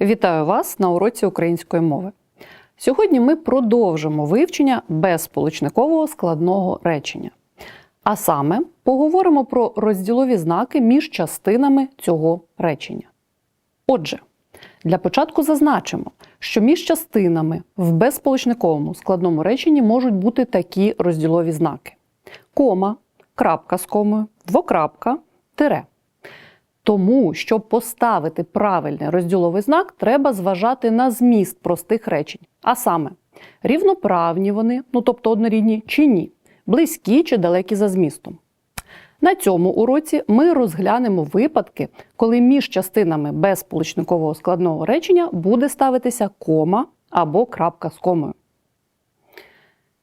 Вітаю вас на уроці української мови. Сьогодні ми продовжимо вивчення безсполучникового складного речення. А саме поговоримо про розділові знаки між частинами цього речення. Отже, для початку зазначимо, що між частинами в безсполучниковому складному реченні можуть бути такі розділові знаки: кома, крапка з комою, двокрапка, тире. Тому, щоб поставити правильний розділовий знак, треба зважати на зміст простих речень. А саме, рівноправні вони, ну тобто однорідні чи ні, близькі чи далекі за змістом. На цьому уроці ми розглянемо випадки, коли між частинами безсполучникового складного речення буде ставитися кома або крапка з комою.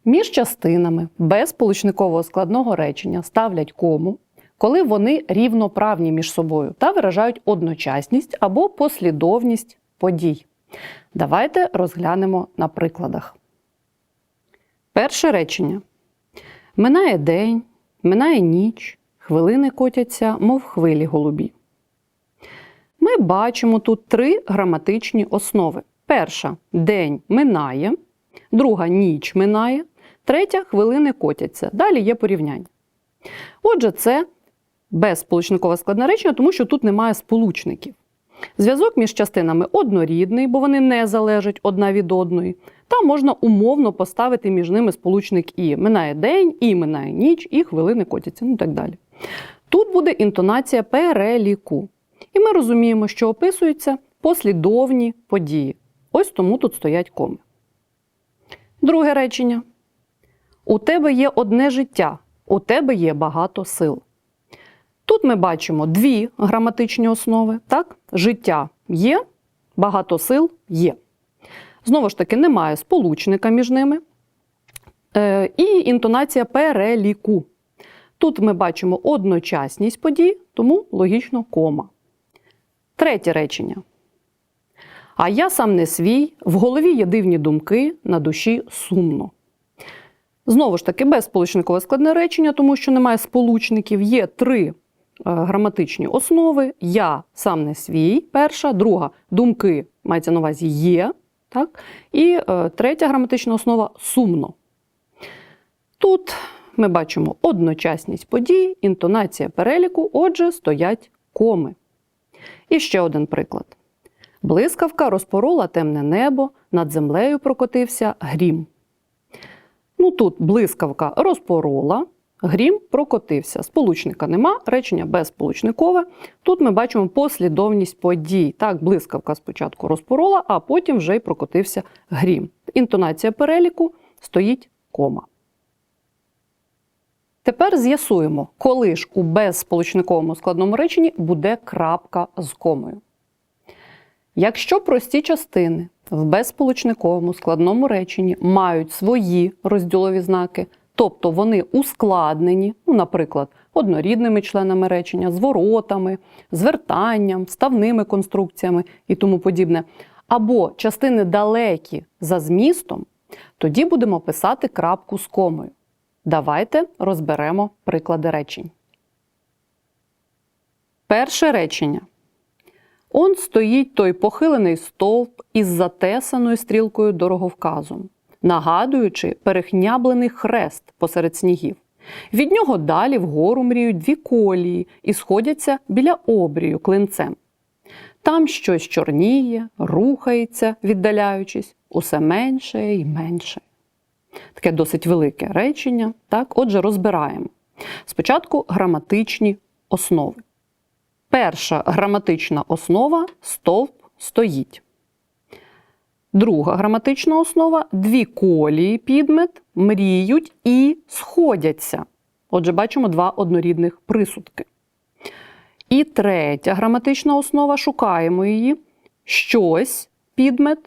Між частинами безсполучникового складного речення ставлять кому, коли вони рівноправні між собою та виражають одночасність або послідовність подій. Давайте розглянемо на прикладах. Перше речення. Минає день, минає ніч, хвилини котяться, мов хвилі голубі. Ми бачимо тут три граматичні основи. Перша день минає, друга ніч минає, третя хвилини котяться. Далі є порівняння. Отже, це безсполучникове складне речення, тому що тут немає сполучників. Зв'язок між частинами однорідний, бо вони не залежать одна від одної. Та можна умовно поставити між ними сполучник і. Минає день, і минає ніч, і хвилини котяться, ну і так далі. Тут буде інтонація переліку. І ми розуміємо, що описуються послідовні події. Ось тому тут стоять коми. Друге речення. У тебе є одне життя, у тебе є багато сил. Тут ми бачимо дві граматичні основи. Так? Життя є, багато сил є. Знову ж таки, немає сполучника між ними. Е, І інтонація переліку. Тут ми бачимо одночасність подій, тому логічно кома. Третє речення. А я сам не свій, в голові є дивні думки, на душі сумно. Знову ж таки, безсполучникове складне речення, тому що немає сполучників, є три граматичні основи. Я сам не свій, перша, друга думки мається на увазі є. Так? І е, третя граматична основа сумно. Тут ми бачимо одночасність подій, інтонація переліку, отже, стоять коми. І ще один приклад. Блискавка розпорола темне небо, над землею прокотився грім. Ну тут блискавка розпорола, грім прокотився. Сполучника нема, речення безсполучникове. Тут ми бачимо послідовність подій. Так, блискавка спочатку розпорола, а потім вже й прокотився грім. Інтонація переліку стоїть кома. Тепер з'ясуємо, коли ж у безсполучниковому складному реченні буде крапка з комою. Якщо прості частини в безсполучниковому складному реченні мають свої розділові знаки, тобто вони ускладнені, ну, наприклад, однорідними членами речення, зворотами, звертанням, ставними конструкціями і тому подібне, або частини далекі за змістом, тоді будемо писати крапку з комою. Давайте розберемо приклади речень. Перше речення. Он стоїть той похилений стовп із затесаною стрілкою дороговказом, нагадуючи перехняблений хрест посеред снігів. Від нього далі вгору мріють дві колії і сходяться біля обрію клинцем. Там щось чорніє, рухається, віддаляючись, усе менше і менше. Таке досить велике речення. Так? Отже, розбираємо. Спочатку граматичні основи. Перша граматична основа стовп стоїть. Друга граматична основа дві колії підмет мріють і сходяться. Отже, бачимо два однорідних присудки. І третя граматична основа шукаємо її. Щось підмет,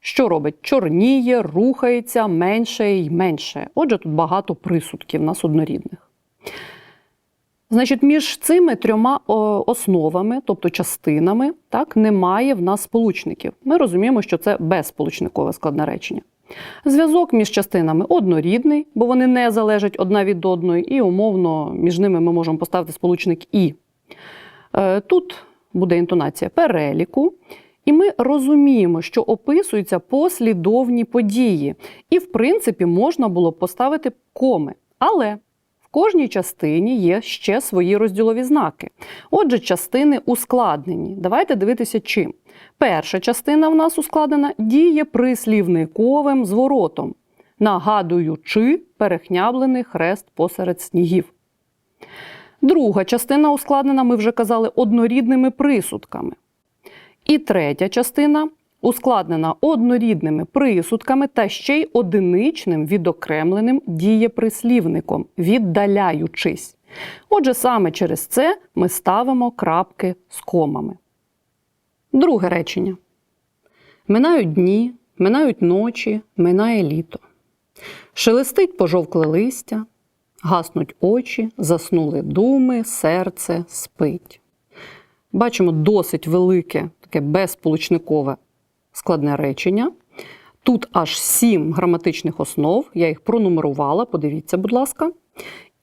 що робить? Чорніє, рухається менше і менше. Отже, тут багато присудків у нас однорідних. Значить, між цими трьома основами, тобто частинами, так, немає в нас сполучників. Ми розуміємо, що це безсполучникове складне речення. Зв'язок між частинами однорідний, бо вони не залежать одна від одної, і умовно між ними ми можемо поставити сполучник І. Е, тут буде інтонація переліку. І ми розуміємо, що описуються послідовні події, і, в принципі, можна було б поставити коми. Але кожній частині є ще свої розділові знаки. Отже, частини ускладнені. Давайте дивитися чим. Перша частина в нас ускладнена діє прислівниковим зворотом, нагадуючи перехняблений хрест посеред снігів. Друга частина ускладнена, ми вже казали, однорідними присудками. І третя частина ускладнена однорідними присудками та ще й одиничним відокремленим дієприслівником, віддаляючись. Отже, саме через це ми ставимо крапки з комами. Друге речення. Минають дні, минають ночі, минає літо. Шелестить пожовкле листя, гаснуть очі, заснули думи, серце спить. Бачимо досить велике, таке безполучникове складне речення. Тут аж сім граматичних основ, я їх пронумерувала, подивіться, будь ласка.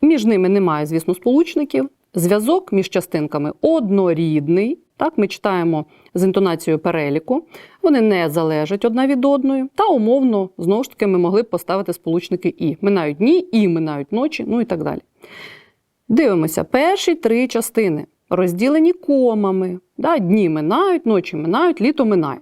Між ними немає, звісно, сполучників. Зв'язок між частинками однорідний. Так, ми читаємо з інтонацією переліку. Вони не залежать одна від одної. Та умовно, знову ж таки, ми могли б поставити сполучники і. Минають дні, і минають ночі, ну і так далі. Дивимося, перші три частини розділені комами. Да? Дні минають, ночі минають, літо минає.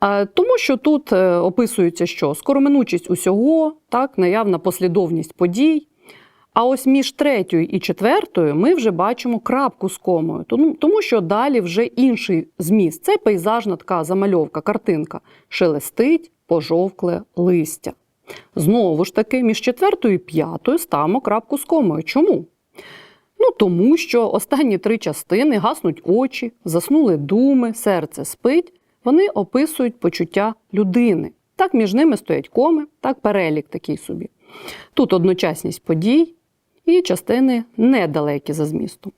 А, Тому що тут е, описується, що скороминучість усього, так, наявна послідовність подій. А ось між третьою і четвертою ми вже бачимо крапку з комою, тому що далі вже інший зміст. Це пейзажна така замальовка, картинка. Шелестить пожовкле листя. Знову ж таки, між четвертою і п'ятою ставимо крапку з комою. Чому? Ну, тому що останні три частини гаснуть очі, заснули думи, серце спить. Вони описують почуття людини. Так між ними стоять коми, так перелік такий собі. Тут одночасність подій і частини недалекі за змістом.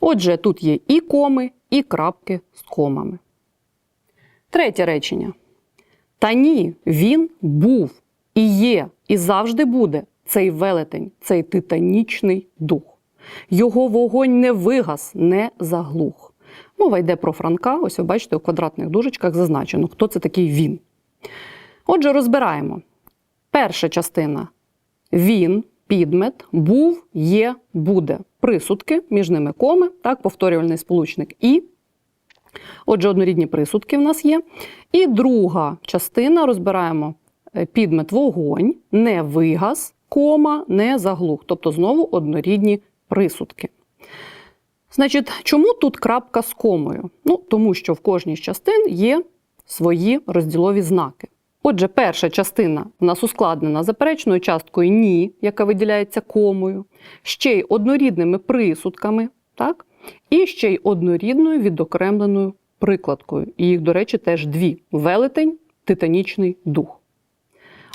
Отже, тут є і коми, і крапки з комами. Третє речення. Та ні, він був і є, і завжди буде цей велетень, цей титанічний дух. Його вогонь не вигас, не заглух. Мова йде про Франка. Ось ви бачите, у квадратних дужечках зазначено, хто це такий він. Отже, розбираємо. Перша частина він, підмет, був, є, буде. Присудки, між ними коми, так, повторювальний сполучник і. Отже, однорідні присудки в нас є. І друга частина розбираємо е, підмет вогонь, не вигас, кома, не заглух. Тобто знову однорідні присудки. Значить, чому тут крапка з комою? Ну, тому що в кожній з частин є свої розділові знаки. Отже, перша частина в нас ускладнена заперечною часткою ні, яка виділяється комою, ще й однорідними присудками, так? і ще й однорідною відокремленою прикладкою. І їх, до речі, теж дві: велетень, титанічний дух.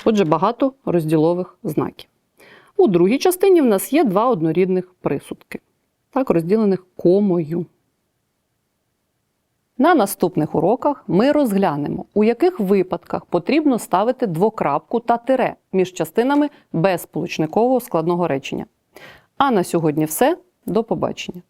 Отже, багато розділових знаків. У другій частині в нас є два однорідних присудки, так, розділених комою. На наступних уроках ми розглянемо, у яких випадках потрібно ставити двокрапку та тире між частинами безполучникового складного речення. А на сьогодні все. До побачення!